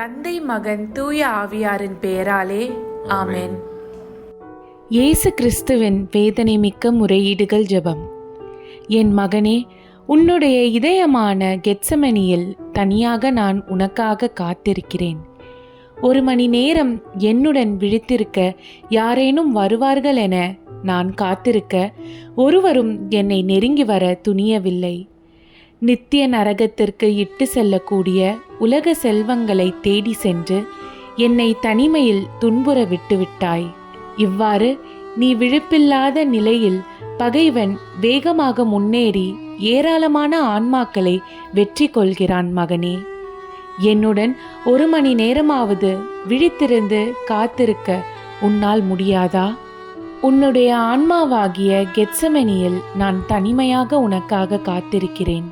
தந்தை மகன் தூய ஆவியாரின் பெயராலே ஆமென். இயேசு கிறிஸ்துவின் வேதனை மிக்க முறையீடுகள் ஜெபம். என் மகனே உன்னுடைய இதயமான கெத்சமனியில் தனியாக நான் உனக்காக காத்திருக்கிறேன். ஒரு மணி நேரம் என்னுடன் விழித்திருக்க யாரேனும் வருவார்கள் என நான் காத்திருக்க ஒருவரும் என்னை நெருங்கி வர துணியவில்லை. நித்திய நரகத்திற்கு இட்டு செல்லக்கூடிய உலக செல்வங்களை தேடி சென்று என்னை தனிமையில் துன்புற விட்டுவிட்டாய் இவ்வாறு நீ விழிப்பில்லாத நிலையில் பகைவன் வேகமாக முன்னேறி ஏராளமான ஆன்மாக்களை வெற்றி கொள்கிறான் மகனே. என்னுடன் ஒரு மணி நேரமாவது விழித்திருந்து காத்திருக்க உன்னால் முடியாதா? உன்னுடைய ஆன்மாவாகிய கெட்சமனியில் நான் தனிமையாக உனக்காக காத்திருக்கிறேன்.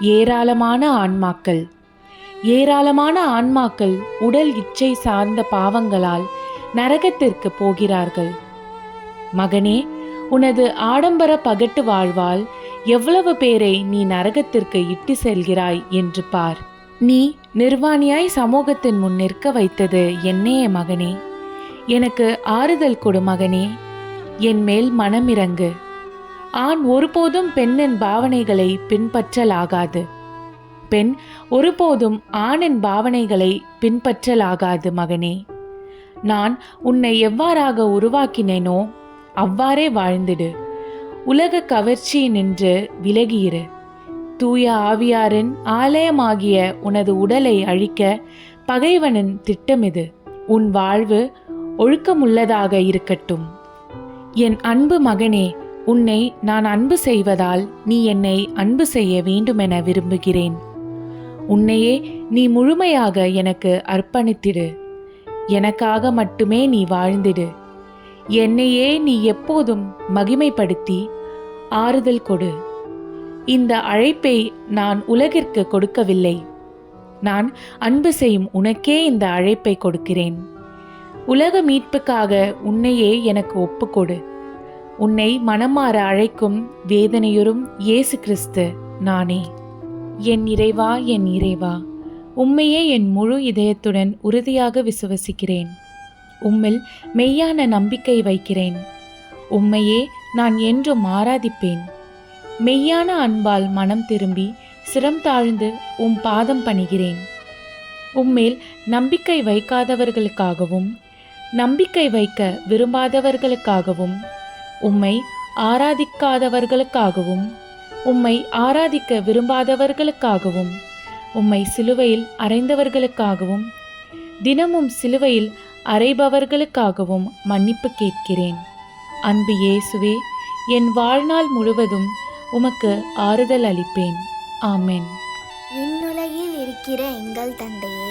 ஏராளமான ஆன்மாக்கள். ஏராளமான ஆன்மாக்கள் உடல் இச்சை சார்ந்த பாவங்களால் நரகத்திற்கு போகிறார்கள். மகனே உனது ஆடம்பர பகட்டு வாழ்வால் எவ்வளவு பேரை நீ நரகத்திற்கு இட்டு செல்கிறாய் என்று பார். நீ நிர்வாணியாய் சமூகத்தின் முன் நிற்க வைத்தது என்னே மகனே. எனக்கு ஆறுதல் கொடு மகனே. என் மேல் மனமிறங்கு ஆண் ஒருபோதும் பெண்ணின் பாவனைகளை பின்பற்றலாகாது. பெண் ஒருபோதும் ஆணின் பாவனைகளை பின்பற்றலாகாது மகனே. நான் உன்னை எவ்வாறாக உருவாக்கினேனோ அவ்வாறே வாழ்ந்திடு. உலக கவர்ச்சி நின்று விலகியிரு. தூய ஆவியாரின் ஆலயமாகிய உனது உடலை அழிக்க பகைவனின் திட்டமிது உன் வாழ்வு ஒழுக்கமுள்ளதாக இருக்கட்டும். என் அன்பு மகனே உன்னை நான் அன்பு செய்வதால் நீ என்னை அன்பு செய்ய வேண்டுமென விரும்புகிறேன். உன்னையே நீ முழுமையாக எனக்கு அர்ப்பணித்திடு. எனக்காக மட்டுமே நீ வாழ்ந்திடு. என்னையே நீ எப்போதும் மகிமைப்படுத்தி ஆறுதல் கொடு. இந்த அழைப்பை நான் உலகிற்கு கொடுக்கவில்லை. நான் அன்பு செய்யும் உனக்கே இந்த அழைப்பை கொடுக்கிறேன். உலக மீட்புக்காக உன்னையே எனக்கு ஒப்புக்கொடு. உன்னை மனமாற அழைக்கும் வேதனையுறும் இயேசு கிறிஸ்து நானே. என் இறைவா என் இறைவா உம்மையே என் முழு இதயத்துடன் உறுதியாக விசுவசிக்கிறேன். உம்மில் மெய்யான நம்பிக்கை வைக்கிறேன். உம்மையே நான் என்றும் ஆராதிப்பேன். மெய்யான அன்பால் மனம் திரும்பி சிரம் தாழ்ந்து உம் பாதம் பணிகிறேன். உம்மேல் நம்பிக்கை வைக்காதவர்களுக்காகவும் நம்பிக்கை வைக்க விரும்பாதவர்களுக்காகவும் உம்மை ஆராதிக்காதவர்களுக்காகவும் உம்மை ஆராதிக்க விரும்பாதவர்களுக்காகவும் உம்மை சிலுவையில் அறைந்தவர்களுக்காகவும் தினமும் சிலுவையில் அறைபவர்களுக்காகவும் மன்னிப்பு கேட்கிறேன். அன்பு இயேசுவே என் வாழ்நாள் முழுவதும் உமக்கு ஆறுதல் அளிப்பேன். ஆமென். விண்ணுலகில் இருக்கிற எங்கள் தந்தையே